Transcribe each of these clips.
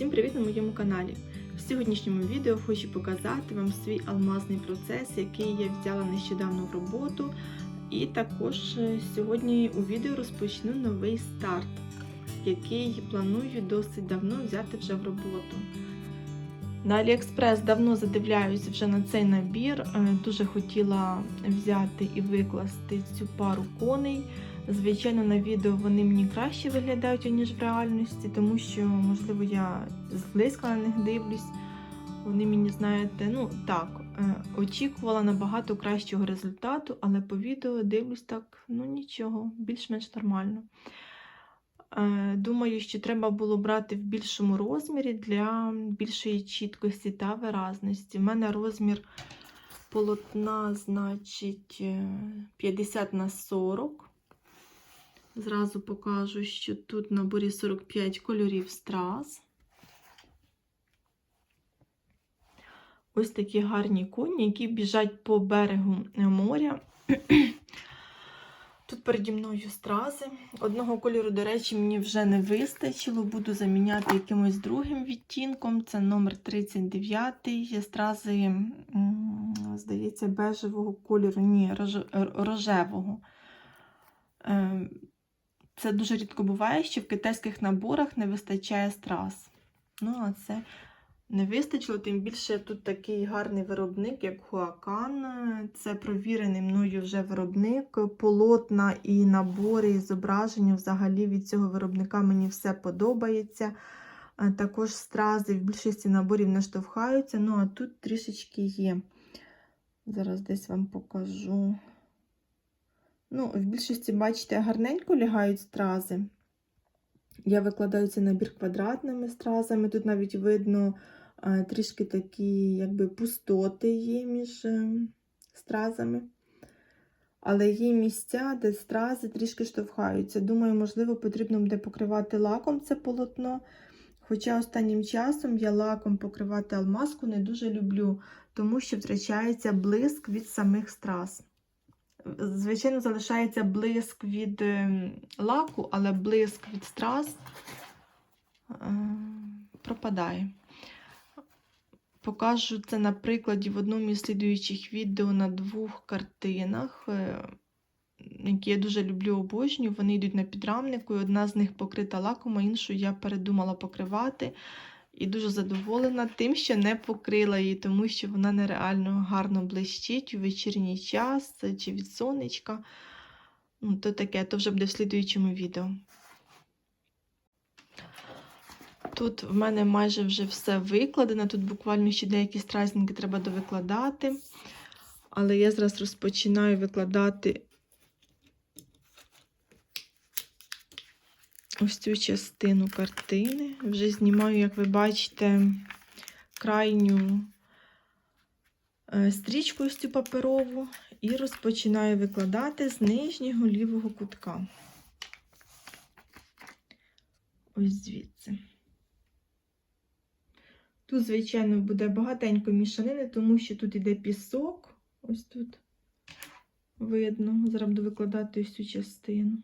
Всім привіт на моєму каналі! В сьогоднішньому відео хочу показати вам свій алмазний процес, який я взяла нещодавно в роботу. І також е, сьогодні у відео розпочну новий старт, який планую досить давно взяти вже в роботу. На Аліекспрес давно задивляюся вже на цей набір. Е, Дуже хотіла взяти і викласти цю пару коней. Звичайно, на відео вони мені краще виглядають, ніж в реальності, тому що, можливо, я зблизька на них дивлюсь. Вони мені, знаєте, ну так, е, очікувала набагато кращого результату, але по відео дивлюсь так, ну нічого, більш-менш нормально. Е, Думаю, що треба було брати в більшому розмірі для більшої чіткості та виразності. У мене розмір полотна, значить, е, 50 на 40. Зразу покажу, що тут в наборі 45 кольорів страз. Ось такі гарні коні, які біжать по берегу моря. Тут переді мною стрази. Одного кольору, до речі, мені вже не вистачило. Буду заміняти якимось другим відтінком. Це номер 39. Є стрази, здається, бежевого кольору, ні, рожевого. Це дуже рідко буває, що в китайських наборах не вистачає страз. Ну, а це не вистачило, тим більше тут такий гарний виробник, як Хуакан. Це провірений мною вже виробник. Полотна і набори, і зображення взагалі від цього виробника мені все подобається. Також стрази в більшості наборів не штовхаються, ну а тут трішечки є. Зараз десь вам покажу. Ну, в більшості, бачите, гарненько лягають стрази. Я викладаю цей набір квадратними стразами. Тут навіть видно е, трішки такі, якби пустоти є між е, стразами. Але є місця, де стрази трішки штовхаються. Думаю, можливо, потрібно буде покривати лаком це полотно. Хоча останнім часом я лаком покривати алмазку не дуже люблю, тому що втрачається блиск від самих страз. Звичайно, залишається блиск від ем, лаку, але блиск від страз е, пропадає. Покажу це на прикладі в одному із слідуючих відео на двох картинах, е, які я дуже люблю обожнюю. Вони йдуть на підрамнику, і одна з них покрита лаком, а іншу я передумала покривати. І дуже задоволена тим, що не покрила її, тому що вона нереально гарно блищить у вечірній час чи від сонечка. Ну, то таке, то вже буде в слідуючому відео. Тут в мене майже вже все викладено. Тут буквально ще деякі стразники треба довикладати. Але я зараз розпочинаю викладати ось цю частину картини. Вже знімаю, як ви бачите, крайню е, стрічку ось цю паперову і розпочинаю викладати з нижнього лівого кутка. Ось звідси. Тут, звичайно, буде багатенько мішанини, тому що тут іде пісок. Ось тут видно. Зараз буду викладати ось цю частину.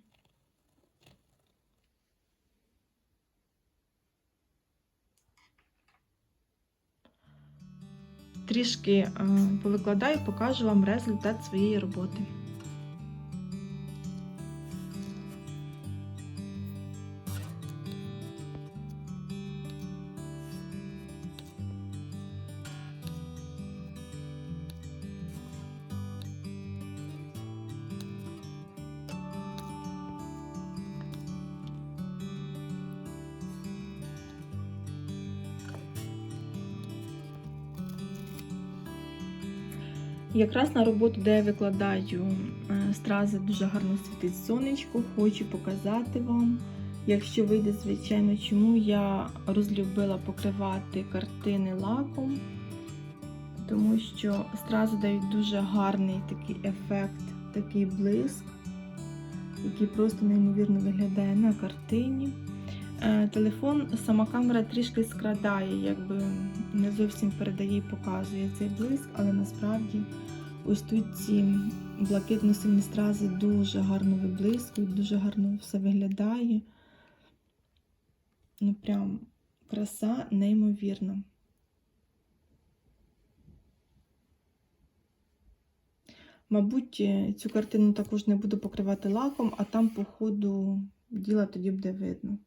Трішки е, повикладаю, покажу вам результат своєї роботи. Якраз на роботу, де я викладаю е, стрази, дуже гарно світить сонечко. Хочу показати вам, якщо вийде, звичайно, чому я розлюбила покривати картини лаком, тому що стрази дають дуже гарний такий ефект, такий блиск, який просто неймовірно виглядає на картині. Е, Телефон, сама камера трішки скрадає, якби не зовсім передає і показує цей блиск, але насправді ось тут ці блакитно-сині стрази дуже гарно виблискують, дуже гарно все виглядає. Ну, прям Краса неймовірна. Мабуть, е, цю картину також не буду покривати лаком, а там, по ходу діла тоді буде видно.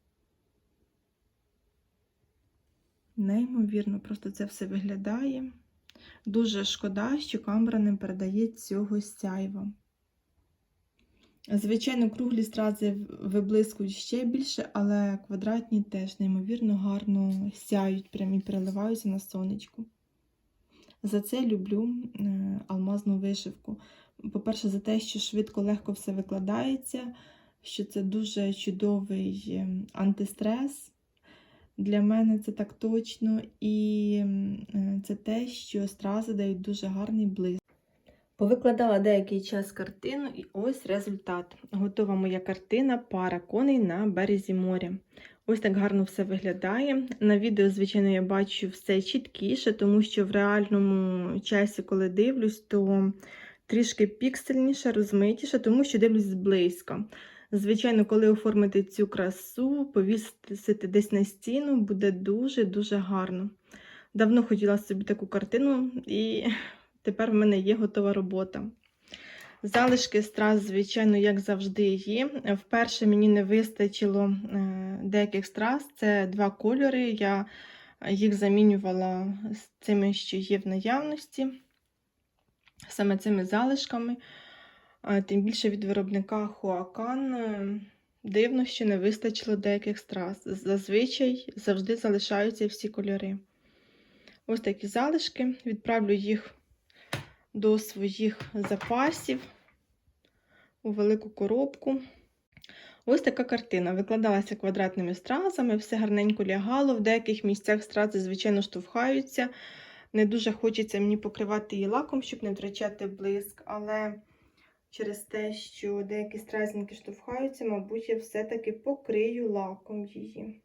Неймовірно, просто це все виглядає. Дуже шкода, що камера не передає цього сяйва. Звичайно, круглі стрази виблискують ще більше, але квадратні теж неймовірно гарно сяють, прямі переливаються на сонечку. За це люблю е, алмазну вишивку. По-перше, за те, що швидко, легко все викладається, що це дуже чудовий е, антистрес. Для мене це так точно. І е, це те, що стрази дають дуже гарний блиск. Повикладала деякий час картину, і ось результат. Готова моя картина пара коней на березі моря. Ось так гарно все виглядає. На відео, звичайно, я бачу все чіткіше, тому що в реальному часі, коли дивлюсь, то трішки піксельніше, розмитіше, тому що дивлюсь зблизька. Звичайно, коли оформити цю красу, повісити десь на стіну, буде дуже-дуже гарно. Давно хотіла собі таку картину, і тепер в мене є готова робота. Залишки страз, звичайно, як завжди, є. Вперше мені не вистачило е, деяких страз, це два кольори. Я їх замінювала з цими, що є в наявності, саме цими залишками. Тим більше від виробника Хуакан. е, Дивно, що не вистачило деяких страз. Зазвичай завжди залишаються всі кольори. Ось такі залишки. Відправлю їх до своїх запасів у велику коробку. Ось така картина. Викладалася квадратними стразами, все гарненько лягало. В деяких місцях стрази, звичайно, штовхаються. Не дуже хочеться мені покривати її лаком, щоб не втрачати блиск, але через те, що деякі стразинки штовхаються, мабуть, я все-таки покрию лаком її.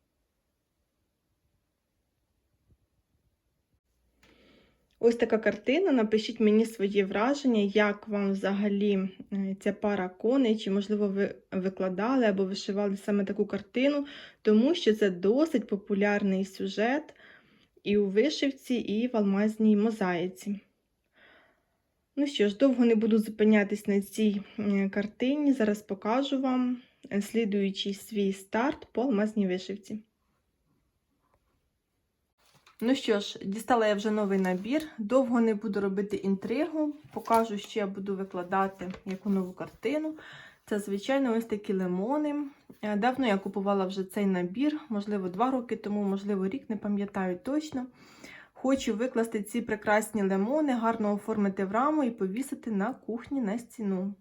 Ось така картина. Напишіть мені свої враження, як вам взагалі е, ця пара коней, чи, можливо, ви викладали або вишивали саме таку картину, тому що це досить популярний сюжет і у вишивці, і в алмазній мозаїці. Ну що ж, довго не буду зупинятись на цій картині. Зараз покажу вам е, слідуючий свій старт по алмазній вишивці. Ну що ж, дістала я вже новий набір. Довго не буду робити інтригу. Покажу, що я буду викладати яку нову картину. Це, звичайно, ось такі лимони. Е, Давно я купувала вже цей набір, можливо, два роки тому, можливо, рік, не пам'ятаю точно. Хочу викласти ці прекрасні лимони, гарно оформити в раму і повісити на кухні на стіну.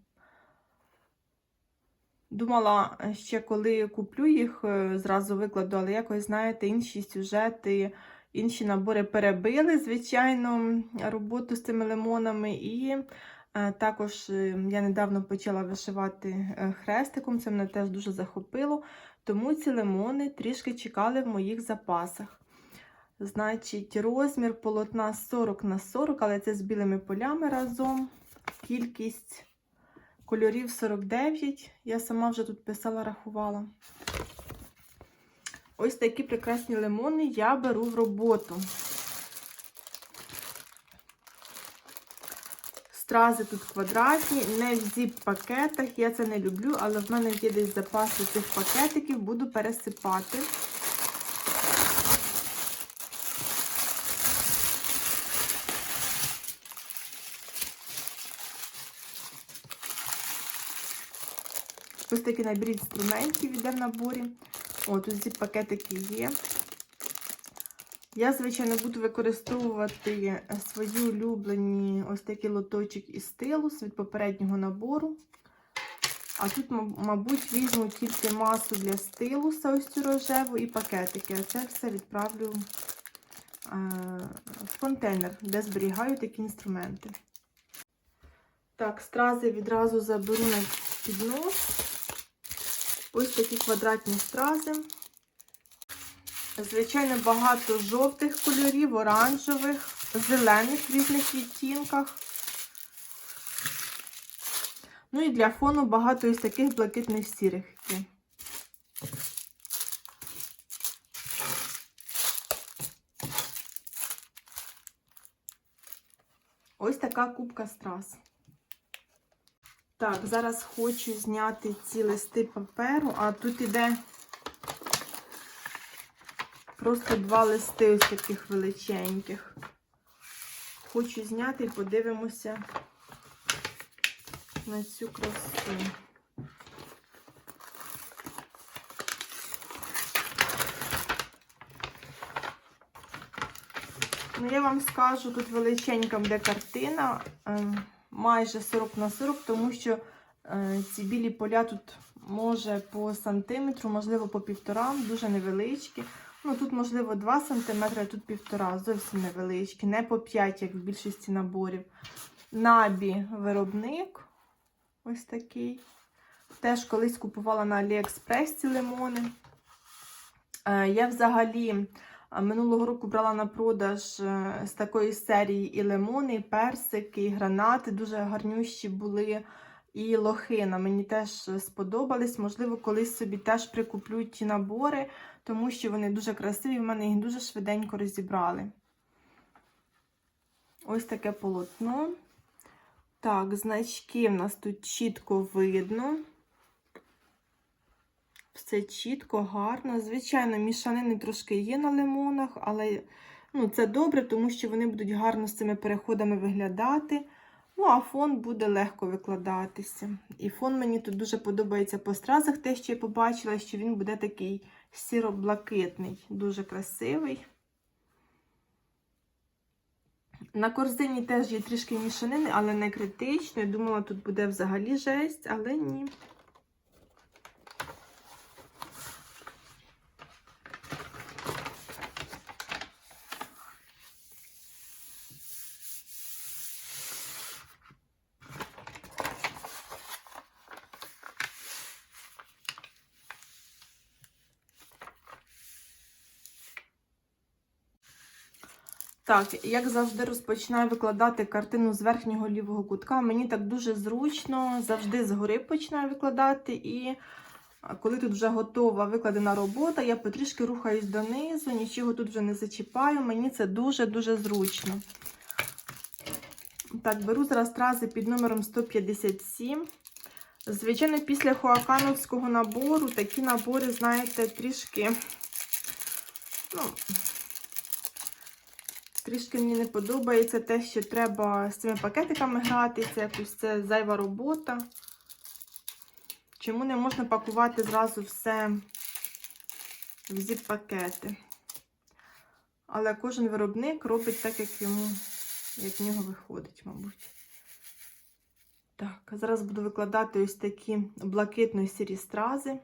Думала, ще коли куплю їх, е, зразу викладу, але якось, знаєте, інші сюжети, інші набори перебили, звичайно, роботу з цими лимонами. І е, також е, я недавно почала вишивати е, хрестиком, це мене теж дуже захопило. Тому ці лимони трішки чекали в моїх запасах. Значить, розмір полотна 40 на 40, але це з білими полями разом. Кількість кольорів 49. Я сама вже тут писала, рахувала. Ось такі прекрасні лимони я беру в роботу. Стрази тут квадратні, не в зіп-пакетах. Я це не люблю, але в мене є десь запаси цих пакетиків, буду пересипати. Ось такий набір інструментів іде в наборі. О, тут ці пакетики є. Я, звичайно, буду використовувати свої улюблені ось такий лоточок із стилус від попереднього набору. А тут, мабуть, візьму тільки масу для стилуса, ось цю рожеву, і пакетики. А це все відправлю в контейнер, де зберігаю такі інструменти. Так, стрази відразу заберу на піднос. Ось такі квадратні стрази. Звичайно, багато жовтих кольорів, оранжевих, зелених в різних відтінках. Ну і для фону багато із таких блакитних сірих. Ось така кубка страз. Так, зараз хочу зняти ці листи паперу, а тут іде просто два листи ось таких величеньких. Хочу зняти і подивимося на цю красу. Ну, я вам скажу, тут величенька буде картина, е, майже 40 на 40, тому що е, ці білі поля тут може по сантиметру, можливо, по півтора, дуже невеличкі. Ну, тут, можливо, 2 см, а тут півтора, зовсім невеличкі, не по 5, як в більшості наборів. Набі виробник ось такий. Теж колись купувала на Аліекспрес ці лимони. Е, Я взагалі Минулого року брала на продаж е, з такої серії і лимони, і персики, і гранати. Дуже гарнющі були. І лохина. Мені теж сподобались. Можливо, колись собі теж прикуплю ті набори, тому що вони дуже красиві, в мене їх дуже швиденько розібрали. Ось таке полотно. Так, значки в нас тут чітко видно. Все чітко, гарно. Звичайно, мішанини трошки є на лимонах, але ну, це добре, тому що вони будуть гарно з цими переходами виглядати. Ну, а фон буде легко викладатися. І фон мені тут дуже подобається по стразах, те, що я побачила, що він буде такий сіро-блакитний, дуже красивий. На корзині теж є трішки мішанини, але не критично. Я думала, тут буде взагалі жесть, але ні. Так, як завжди, розпочинаю викладати картину з верхнього лівого кутка. Мені так дуже зручно, завжди згори починаю викладати. І коли тут вже готова викладена робота, я потрішки рухаюсь донизу, нічого тут вже не зачіпаю. Мені це дуже-дуже зручно. Так, беру зараз стрази під номером 157. Звичайно, після хуакановського набору такі набори, знаєте, трішки. ну, Трішки мені не подобається те, що треба з цими пакетиками гратися, якось це зайва робота. Чому не можна пакувати зразу все в зіп-пакети? Але кожен виробник робить так, як йому, як в нього виходить, мабуть. Так, зараз буду викладати ось такі блакитно-сірі стрази.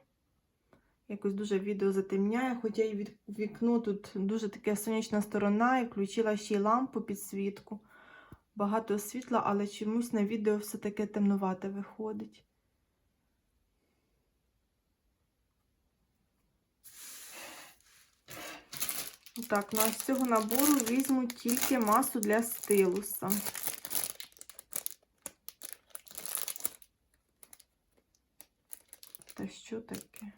Якось дуже відео затемняє, хоча і від вікно тут дуже таке сонячна сторона, і включила ще й лампу підсвітку. Багато світла, але чомусь на відео все таке темнувате виходить. Так, ну а з цього набору візьму тільки масу для стилуса. Та що таке?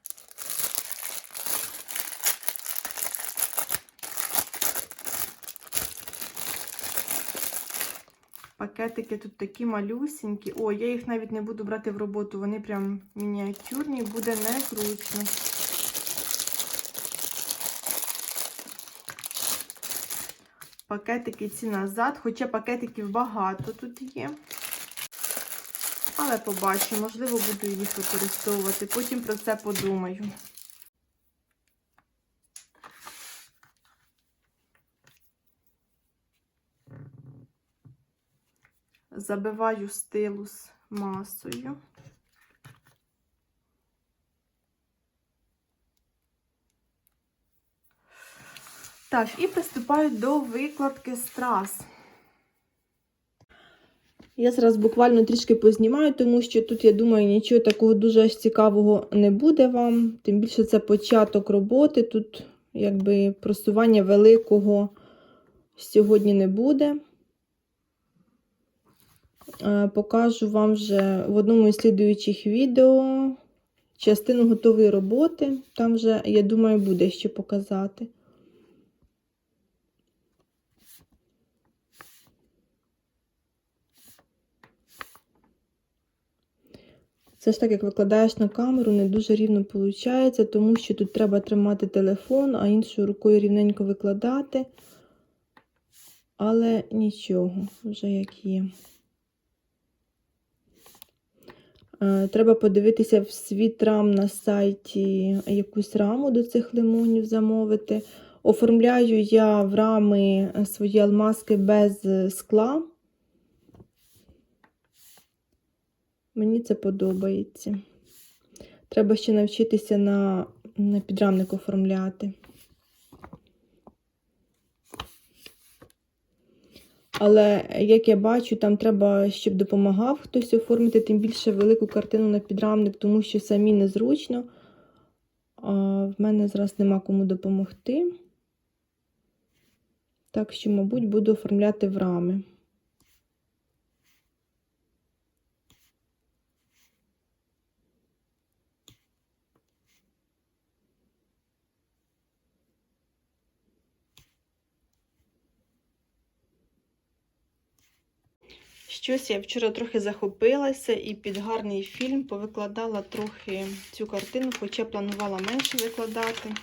Пакетики тут такі малюсенькі. О, я їх навіть не буду брати в роботу, вони прям мініатюрні, буде незручно. Пакетики ці назад, хоча пакетиків багато тут є. Але побачу, можливо, буду їх використовувати. Потім про це подумаю. Забиваю стилус масою. Так, і приступаю до викладки страз. Я зараз буквально трішки познімаю, тому що тут, я думаю, нічого такого дуже цікавого не буде вам. Тим більше це початок роботи. Тут, якби, просування великого сьогодні не буде. Е, покажу вам вже в одному із слідуючих відео частину готової роботи. Там вже, я думаю, буде ще показати. Все ж так, як викладаєш на камеру, не дуже рівно виходить, тому що тут треба тримати телефон, а іншою рукою рівненько викладати. Але нічого, вже як є. Треба подивитися в світ рам на сайті якусь раму до цих лимонів замовити. Оформляю я в рами свої алмазки без скла. Мені це подобається. Треба ще навчитися на, на підрамник оформляти. Але, як я бачу, там треба, щоб допомагав хтось оформити, тим більше велику картину на підрамник, тому що самі незручно. А в мене зараз нема кому допомогти. Так що, мабуть, буду оформляти в рами. Щось я вчора трохи захопилася і під гарний фільм повикладала трохи цю картину, хоча планувала менше викладати.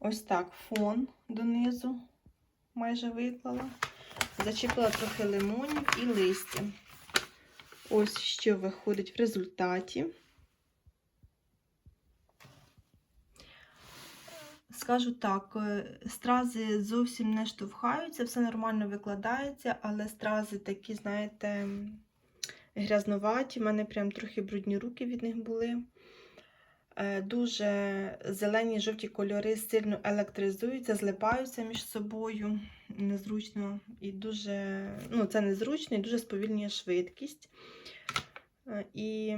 Ось так фон донизу майже виклала. Зачепила трохи лимонів і листя. Ось що виходить в результаті. Скажу так, е, стрази зовсім не штовхаються, все нормально викладається, але стрази такі, знаєте, грязноваті. У мене прям трохи брудні руки від них були. Е, Дуже зелені жовті кольори сильно електризуються, злипаються між собою. Незручно і дуже, ну, це незручно і дуже сповільнює швидкість. Е, І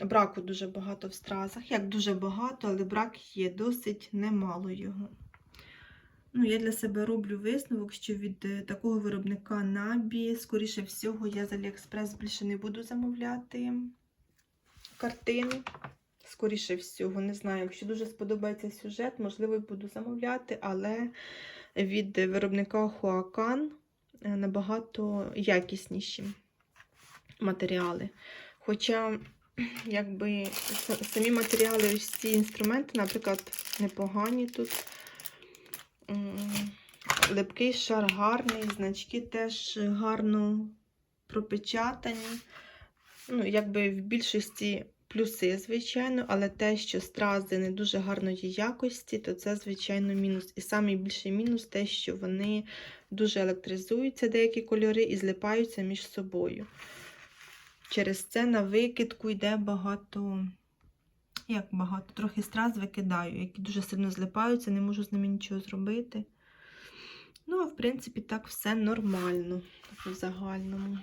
браку дуже багато в стразах. Як дуже багато, але брак є досить немало його. Ну, Я для себе роблю висновок, що від е, такого виробника Набі, скоріше всього, я з Аліекспрес більше не буду замовляти картини. Скоріше всього, не знаю, якщо дуже сподобається сюжет, можливо, буду замовляти, але від виробника Хуакан е, набагато якісніші матеріали. Хоча, якби самі матеріали, ось ці інструменти, наприклад, непогані тут. Липкий шар гарний, значки теж гарно пропечатані. Ну, якби в більшості плюси, звичайно, але те, що стрази не дуже гарної якості, то це, звичайно, мінус. І найбільший мінус те, що вони дуже електризуються, деякі кольори, і злипаються між собою. Через це на викидку йде багато, як багато, трохи страз викидаю, які дуже сильно злипаються, не можу з ними нічого зробити. Ну, а в принципі, так все нормально в загальному.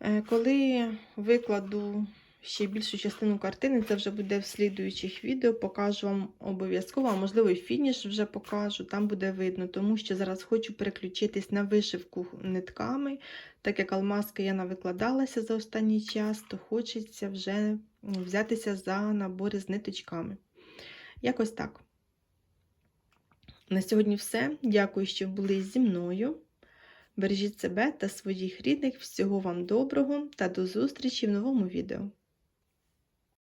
Е, Коли викладу ще більшу частину картини, це вже буде в слідуючих відео, покажу вам обов'язково, а можливо і фініш вже покажу, там буде видно, тому що зараз хочу переключитись на вишивку нитками, так як алмазки я навикладалася за останній час, то хочеться вже взятися за набори з ниточками. Якось так. На сьогодні все. Дякую, що були зі мною. Бережіть себе та своїх рідних. Всього вам доброго та до зустрічі в новому відео.